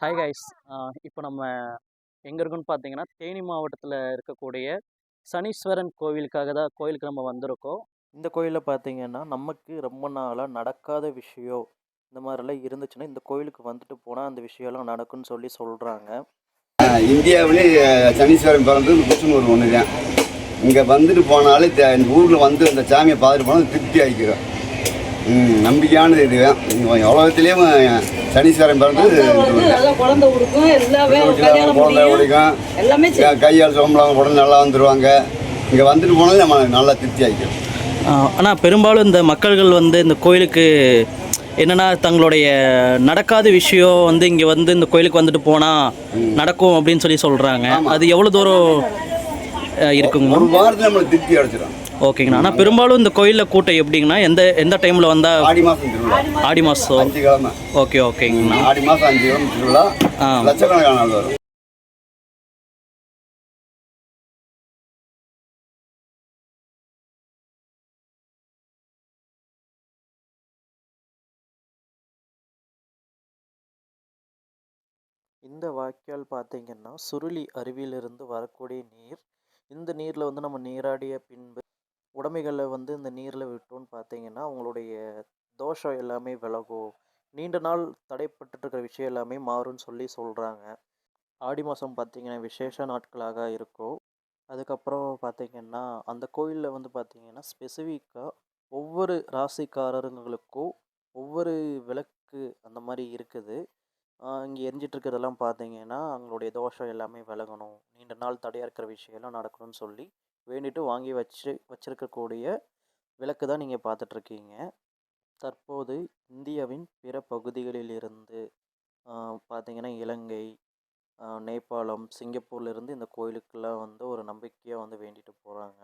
Hi guys இப்போ நம்ம எங்கே இருக்கோம்னு பார்த்தீங்கன்னா தேனி மாவட்டத்தில் இருக்கக்கூடிய சனீஸ்வரன் கோவிலுக்காக தான் கோயிலுக்கு நம்ம வந்திருக்கோம். இந்த கோயிலில் பார்த்தீங்கன்னா நமக்கு ரொம்ப நாளாக நடக்காத விஷயம் இந்த மாதிரிலாம் இருந்துச்சுன்னா இந்த கோயிலுக்கு வந்துட்டு போனால் அந்த விஷயம்லாம் நடக்கும்னு சொல்லி சொல்கிறாங்க இந்தியாவிலே சனீஸ்வரன் பிறந்தது குச்சனூர் ஒன்று தான். இங்கே வந்துட்டு போனாலே த- இந்த ஊரில் வந்து இந்த சாமியை பார்த்துட்டு போனால் திருப்தி ஆகிக்கிறோம் நம்பிக்கையானது இது உலகத்திலேயும் சனீஸ்வரன் நல்லா குழந்தை கொடுக்கும் எல்லாமே. கையால் சோம்பலாம் உடனே நல்லா வந்துடுவாங்க இங்கே வந்துட்டு போனாலே நம்ம நல்லா திருப்தி ஆகிக்கிறோம் ஆனால் பெரும்பாலும் இந்த மக்கள்கள் வந்து இந்த கோயிலுக்கு என்னென்னா தங்களுடைய நடக்காத விஷயம் வந்து இங்கே வந்து இந்த கோயிலுக்கு வந்துட்டு போனால் நடக்கும் அப்படின்னு சொல்லி சொல்கிறாங்க அது எவ்வளோ தூரம் இருக்குங்க? ஒரு வாரத்தில் நம்மளுக்கு திருப்தி அடைச்சிடும் ஓகேங்கண்ணா. ஆனால் பெரும்பாலும் இந்த கோயிலில் கூட்டம் எப்படிங்கண்ணா? எந்த எந்த டைமில் வந்தால் ஆடி மாதம் திருவிழா. ஆடி மாதம் அஞ்சு கிழமை. ஓகே ஓகேங்கண்ணா. ஆடி மாதம் அஞ்சு கிழமை திருவிழா. ஆ. லட்சக்கணக்கான வரும். இந்த வாய்க்கால் பார்த்தீங்கன்னா சுருளி அருவியிலிருந்து வரக்கூடிய நீர். இந்த நீரில் வந்து நம்ம நீராடிய பின்பு உடைமைகளை வந்து இந்த நீரில் விட்டோம்னு பார்த்தீங்கன்னா அவங்களுடைய தோஷம் எல்லாமே விலகும். நீண்ட நாள் தடைப்பட்டுருக்கிற இருக்கிற விஷயம் எல்லாமே மாறும்னு சொல்லி சொல்கிறாங்க ஆடி மாதம் பார்த்தீங்கன்னா விசேஷ நாட்களாக இருக்கும். அதுக்கப்புறம் பார்த்திங்கன்னா அந்த கோயிலில் வந்து பார்த்திங்கன்னா ஸ்பெசிஃபிக்காக ஒவ்வொரு ராசிக்காரருங்களுக்கும் ஒவ்வொரு விளக்கு அந்த மாதிரி இருக்குது. இங்கே எரிஞ்சிட்ருக்கிறதெல்லாம் பார்த்தீங்கன்னா அவங்களுடைய தோஷம் எல்லாமே விலகணும். நீண்ட நாள் தடையாக இருக்கிற விஷயம்லாம் நடக்கணும்னு சொல்லி வேண்டிட்டு வாங்கி வச்சு வச்சிருக்கக்கூடிய விளக்கு தான் நீங்கள் பார்த்துட்ருக்கீங்க தற்போது இந்தியாவின் பிற பகுதிகளிலிருந்து பார்த்திங்கன்னா பார்த்தீங்கன்னா இலங்கை நேபாளம் சிங்கப்பூர்லேருந்து இந்த கோயிலுக்கெல்லாம் வந்து ஒரு நம்பிக்கையாக வந்து வேண்டிட்டு போகிறாங்க